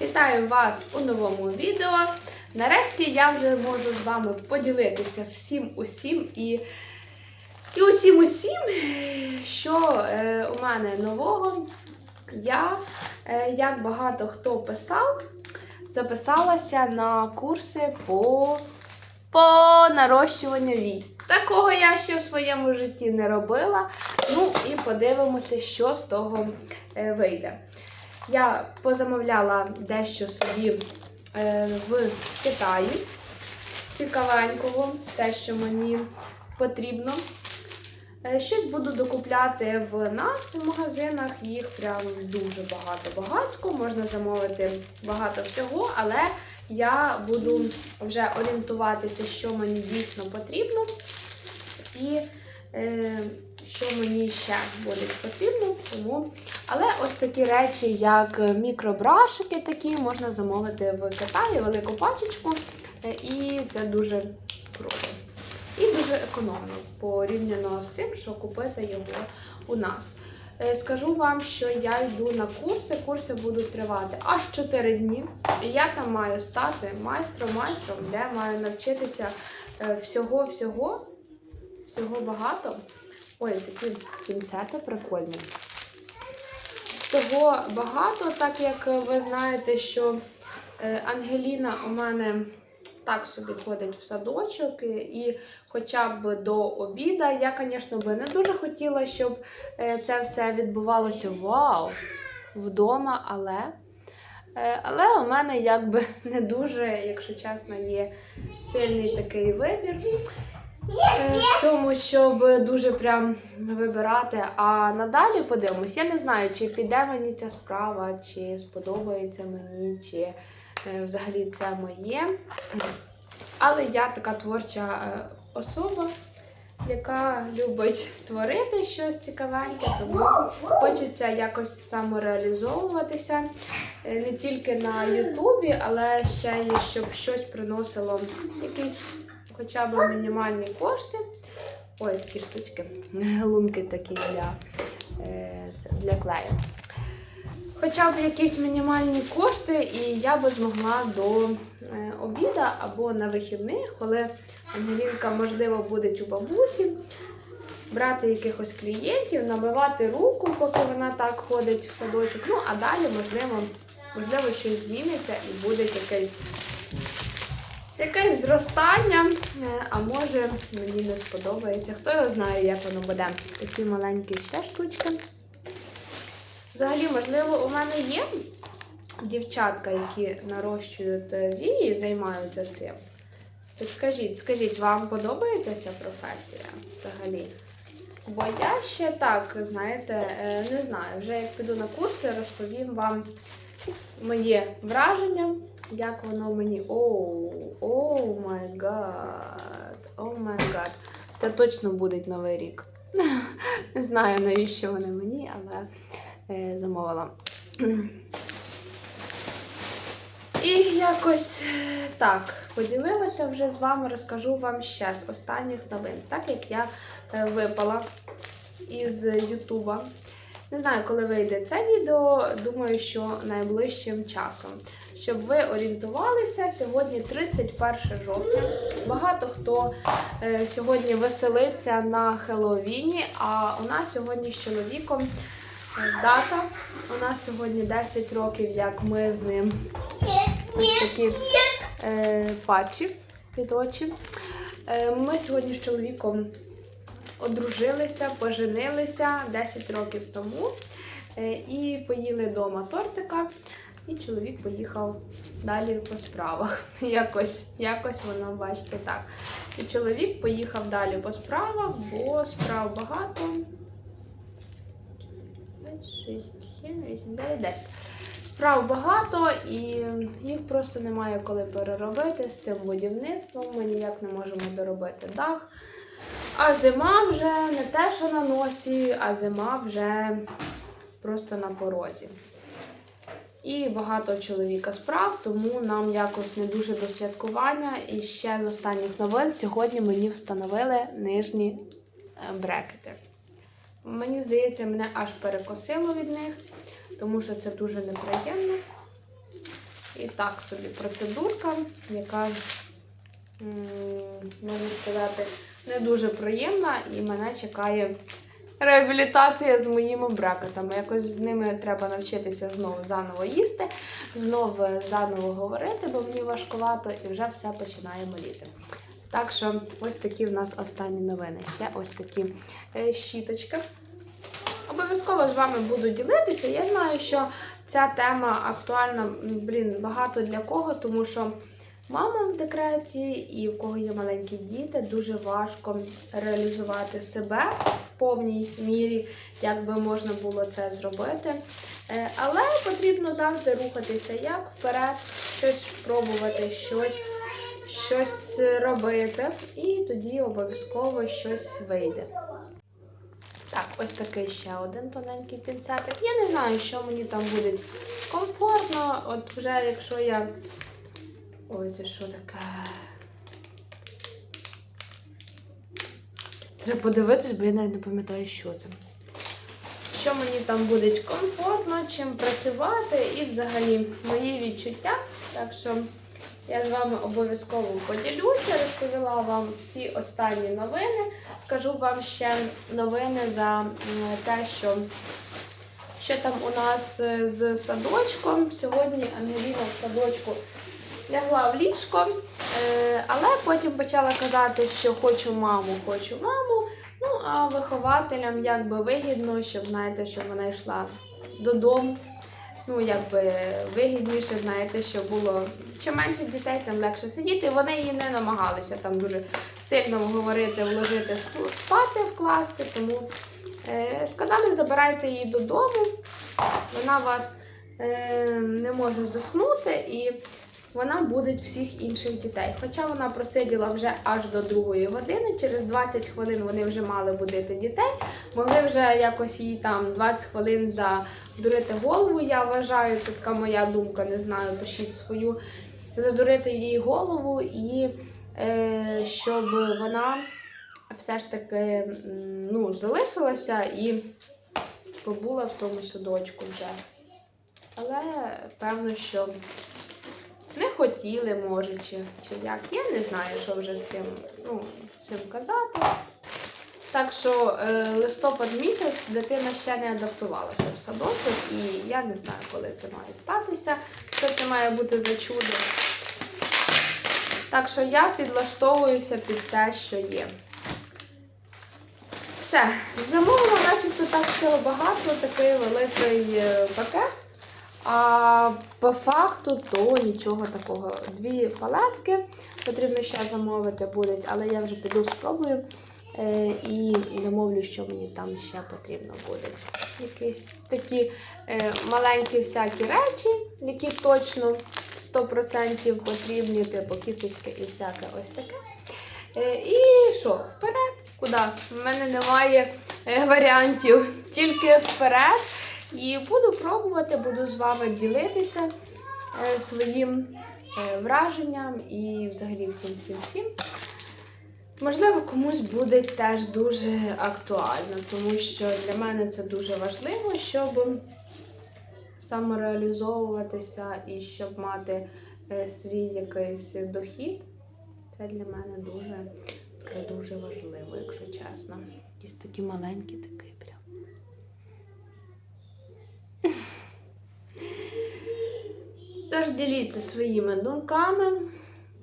Вітаю вас у новому відео. Нарешті я вже можу з вами поділитися всім усім і, і усім усім, що е, у мене нового. Я, е, як багато хто писав, записалася на курси по, по нарощуванню вій. Такого я ще в своєму житті не робила. Ну і подивимося, що з того е, вийде. Я позамовляла дещо собі е, в Китаї цікавенького, те, що мені потрібно. Е, Щось буду докупляти в нас в магазинах, їх прям дуже багато-багатько. Можна замовити багато всього, але я буду вже орієнтуватися, що мені дійсно потрібно. І е, що мені ще буде потрібно. Тому... Але ось такі речі, як мікробрашики, такі можна замовити в Китаї, велику пачечку. Е, І це дуже круто. І дуже економно порівняно з тим, що купити його у нас. Е, Скажу вам, що я йду на курси. Курси будуть тривати аж 4 дні. І я там маю стати майстром-майстром, де маю навчитися е, всього-всього, всього багато. Ой, такі пінцети прикольні. Всього багато, так як ви знаєте, що е, Ангеліна у мене так собі ходить в садочок, і- і хоча б до обіда. Я, звісно, би не дуже хотіла, щоб е, це все відбувалося вау! Вдома, але. е, Але у мене якби не дуже, якщо чесно, є сильний такий вибір щоб дуже прям вибирати. А надалі подивимось. Я не знаю, чи піде мені ця справа, чи сподобається мені, чи е, взагалі це моє. Але я така творча е, особа, яка любить творити щось цікавеньке, тому хочеться якось самореалізовуватися е, не тільки на Ютубі, але ще й щоб щось приносило якісь хоча б мінімальні кошти. Ой, такі штучки, лунки такі для, е, для клею. Хоча б якісь мінімальні кошти, і я би змогла до е, обіда або на вихідних, коли Ангелінка, можливо, буде у бабусі, брати якихось клієнтів, набивати руку, поки вона так ходить в садочок. Ну, а далі, можливо, можливо, щось зміниться і буде якийсь якесь зростання, е, а може мені не сподобається. Хто його знає, як воно буде. Такі маленькі ще штучки. Взагалі, можливо, у мене є дівчатка, які нарощують е, вії, займаються цим. Так скажіть, скажіть, вам подобається ця професія взагалі? Бо я ще так, знаєте, е, не знаю. Вже як піду на курси, розповім вам моє враження, як воно мені. Оу, оу май гад, оу май гад. Це точно буде новий рік. Не знаю, навіщо вони мені, але е, замовила. І якось е, так поділилася вже з вами, розкажу вам ще з останніх новин, так як я е, випала із Ютуба. Не знаю, коли вийде це відео, думаю, що найближчим часом. Щоб ви орієнтувалися, сьогодні 31 жовтня. Багато хто е, сьогодні веселиться на Хеллоуіні, а у нас сьогодні з чоловіком е, дата. У нас сьогодні 10 років, як ми з ним ось такі е, патчі під очі. Е, ми сьогодні з чоловіком одружилися, поженилися 10 років тому е, і поїли вдома тортика. І чоловік поїхав далі по справах. Якось, якось воно, бачите, так. І чоловік поїхав далі по справах, бо справ багато. 6, 7, 8, 9, 10. Справ багато і їх просто немає коли переробити з тим будівництвом. Ми ніяк не можемо доробити дах. А зима вже не те, що на носі, а зима вже просто на порозі. І багато чоловіка справ, тому нам якось не дуже до святкування. І ще з останніх новин сьогодні мені встановили нижні е, брекети. Мені здається, мене аж перекосило від них, тому що це дуже неприємно. І так собі процедурка, яка, можна сказати, не дуже приємна, і мене чекає реабілітація з моїми брекетами. Якось з ними треба навчитися знову заново їсти, знову заново говорити, бо мені важкувато і вже все починає боліти. Так що ось такі в нас останні новини. Ще ось такі е, щіточки. Обов'язково з вами буду ділитися. Я знаю, що ця тема актуальна блін, багато для кого, тому що мама в декреті і в кого є маленькі діти, дуже важко реалізувати себе в повній мірі, як би можна було це зробити. Е, Але потрібно завжди рухатися як вперед, щось пробувати, щось, щось робити, і тоді обов'язково щось вийде. Так, ось такий ще один тоненький пінцетик. Я не знаю, що мені там буде комфортно. От вже якщо я. Ой, це що таке? Треба подивитись, бо я навіть не пам'ятаю, що це. Що мені там буде комфортно, чим працювати і взагалі мої відчуття. Так що я з вами обов'язково поділюся, розповіла вам всі останні новини. Скажу вам ще новини за те, що, що там у нас е, з садочком. Сьогодні Ангеліна в садочку лягла в ліжко, е, але потім почала казати, що хочу маму, хочу маму. Ну, а вихователям якби вигідно, щоб знаєте, щоб вона йшла додому. Ну, якби вигідніше, знаєте, що було чим менше дітей, тим легше сидіти. Вони її не намагалися там дуже сильно говорити, вложити спати, вкласти. Тому е, сказали, забирайте її додому. Вона вас е, не може заснути і вона буде всіх інших дітей. Хоча вона просиділа вже аж до другої години, через 20 хвилин вони вже мали будити дітей. Могли вже якось їй там 20 хвилин задурити голову. Я вважаю, це така моя думка, не знаю, пишіть свою. Задурити їй голову і е, щоб вона все ж таки ну, залишилася і побула в тому садочку вже. Але певно, що не хотіли, може, чи, чи як. Я не знаю, що вже з цим, ну, цим казати. Так що е, листопад місяць дитина ще не адаптувалася в садочок, і я не знаю, коли це має статися. Що це має бути за чудо. Так що я підлаштовуюся під те, що є. Все, замовила, начебто так всього багато, такий великий е, пакет. А по факту то нічого такого. Дві палетки потрібно ще замовити будуть, але я вже піду спробую е, і замовлю, що мені там ще потрібно буде. Якісь такі е, маленькі всякі речі, які точно 100% потрібні, типу кісточки і всяке ось таке. Е, І що, вперед? Куди? У мене немає варіантів, тільки вперед. І буду пробувати, буду з вами ділитися е, своїм е, враженням і взагалі всім всім всім. Можливо, комусь буде теж дуже актуально, тому що для мене це дуже важливо, щоб самореалізовуватися і щоб мати е, свій якийсь дохід. Це для мене дуже, дуже важливо, якщо чесно. Якісь такі маленькі такі прям. Тож діліться своїми думками,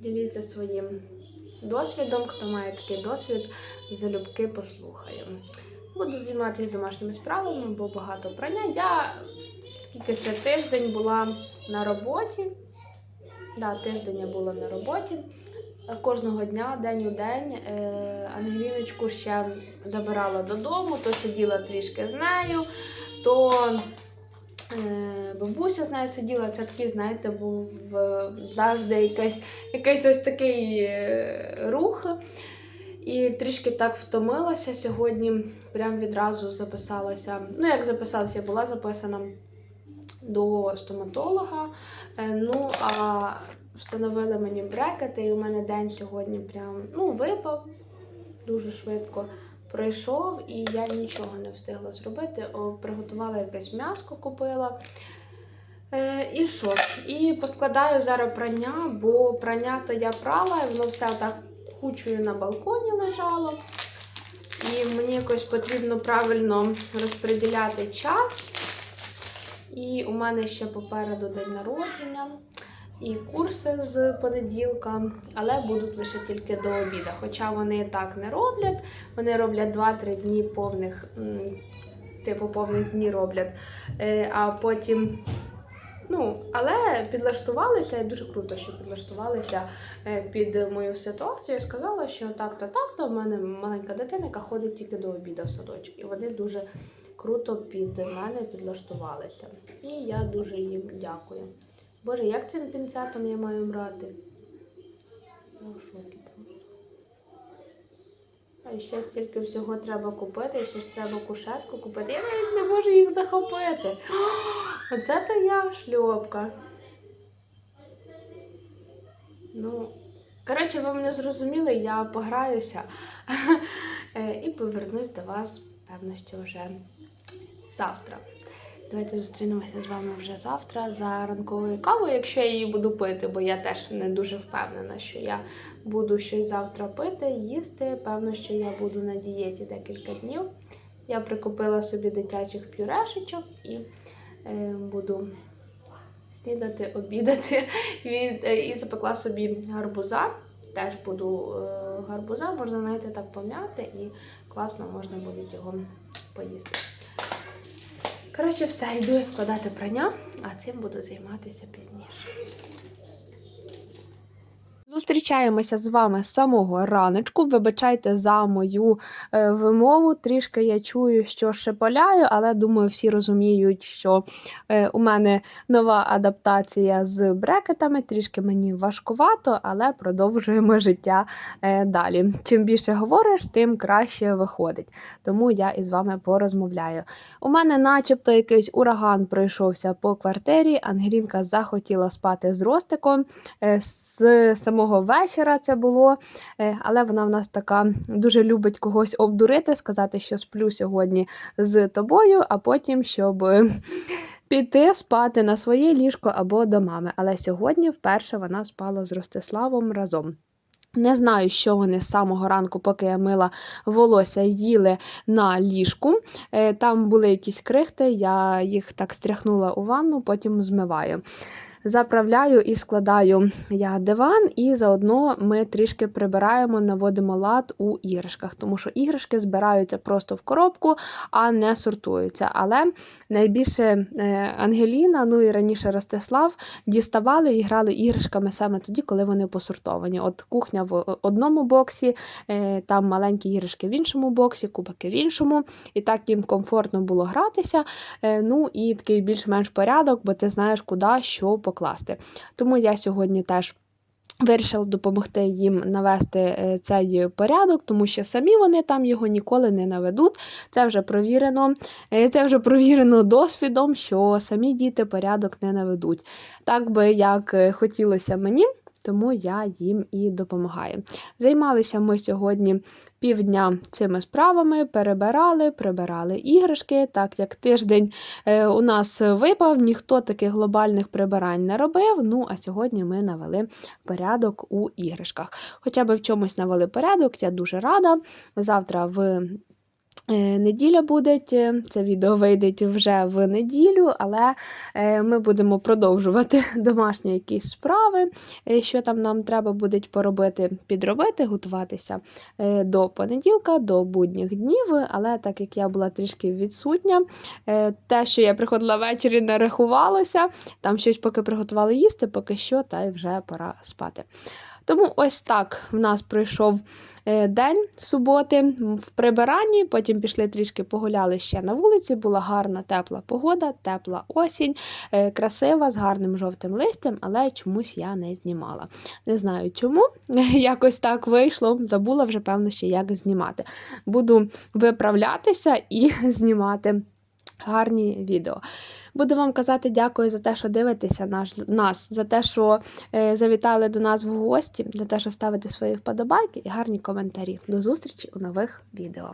діліться своїм досвідом. Хто має такий досвід, залюбки послухає. Буду займатися домашніми справами, бо багато прання. Я скільки це тиждень була на роботі. Да, тиждень я була на роботі. Кожного дня, день у день, е, Ангеліночку ще забирала додому, то сиділа трішки з нею, то бабуся з нею сиділа. Це такий, знаєте, був е, завжди якийсь, якийсь ось такий е, рух. І трішки так втомилася сьогодні. Прям відразу записалася. Ну, як записалася, я була записана до стоматолога. Е, Ну, а встановили мені брекети, і у мене день сьогодні прям ну, випав дуже швидко. Пройшов, і я нічого не встигла зробити. О, приготувала якесь м'яско, купила. Е, і що? І поскладаю зараз прання, бо прання то я прала, і воно все так кучою на балконі лежало. І мені якось потрібно правильно розподіляти час. І у мене ще попереду день народження і курси з понеділка, але будуть лише тільки до обіду. Хоча вони так не роблять. Вони роблять 2-3 дні повних, типу повних дні роблять. Е, А потім. Ну, але підлаштувалися, і дуже круто, що підлаштувалися е, під мою ситуацію. Я сказала, що так-то, так-то, в мене маленька дитина, ходить тільки до обіду в садочок. І вони дуже круто під мене підлаштувалися. І я дуже їм дякую. Боже, як цим пінцетом я маю брати? Я в шокі. А ще стільки всього треба купити, ще ж треба кушетку купити. Я навіть не можу їх захопити. Оце то я шльопка. Ну, коротше, ви мене зрозуміли, я пограюся Е, і повернусь до вас, певно, що вже завтра. Давайте зустрінемося з вами вже завтра за ранковою кавою, якщо я її буду пити, бо я теж не дуже впевнена, що я буду щось завтра пити, їсти. Певно, що я буду на дієті декілька днів. Я прикупила собі дитячих пюрешечок і е, буду снідати, обідати е, і запекла собі гарбуза. Теж буду е, гарбуза, можна знаєте, так пом'яти і класно можна буде його поїсти. Коротше, все, йду я складати прання, а цим буду займатися пізніше. Зустрічаємося з вами з самого раночку. Вибачайте за мою е, вимову. Трішки я чую, що шеполяю, але думаю, всі розуміють, що е, у мене нова адаптація з брекетами. Трішки мені важкувато, але продовжуємо життя е, далі. Чим більше говориш, тим краще виходить. Тому я із вами порозмовляю. У мене, начебто, якийсь ураган пройшовся по квартирі. Ангелінка захотіла спати з Ростиком. Е, з самого вечора це було, е, але вона в нас така дуже любить когось обдурити, сказати, що сплю сьогодні з тобою, а потім, щоб піти спати на своє ліжко або до мами. Але сьогодні вперше вона спала з Ростиславом разом. Не знаю, що вони з самого ранку, поки я мила волосся, їли на ліжку. Е, Там були якісь крихти, я їх так стряхнула у ванну, потім змиваю. Заправляю і складаю я диван, і заодно ми трішки прибираємо, наводимо лад у іграшках, тому що іграшки збираються просто в коробку, а не сортуються. Але найбільше е, Ангеліна, ну і раніше Ростислав, діставали і грали іграшками саме тоді, коли вони посортовані. От кухня в одному боксі, е, там маленькі іграшки в іншому боксі, кубики в іншому. І так їм комфортно було гратися. Е, Ну і такий більш-менш порядок, бо ти знаєш, куди що покласти. Тому я сьогодні теж. Вирішила допомогти їм навести е, цей порядок, тому що самі вони там його ніколи не наведуть. Це вже провірено, е, це вже провірено досвідом, що самі діти порядок не наведуть. Так би як е, хотілося мені, тому я їм і допомагаю. Займалися ми сьогодні півдня цими справами, перебирали, прибирали іграшки, так як тиждень е, у нас випав, ніхто таких глобальних прибирань не робив. Ну, а сьогодні ми навели порядок у іграшках. Хоча б в чомусь навели порядок, я дуже рада. Завтра в Неділя буде, це відео вийде вже в неділю, але е, ми будемо продовжувати домашні якісь справи, е, що там нам треба буде поробити, підробити, готуватися до понеділка, до будніх днів. Але так як я була трішки відсутня, те, що я приходила ввечері, не рахувалося, там щось поки приготували їсти, поки що, та й вже пора спати. Тому ось так в нас пройшов е, день суботи в прибиранні. Потім пішли трішки погуляли ще на вулиці. Була гарна тепла погода, тепла осінь, е, красива, з гарним жовтим листям, але чомусь я не знімала. Не знаю чому. Якось так вийшло. Забула вже, певно, ще як знімати. Буду виправлятися і знімати гарні відео. Буду вам казати дякую за те, що дивитеся наш, нас, за те, що е, завітали до нас в гості, за те, що ставите свої вподобайки і гарні коментарі. До зустрічі у нових відео.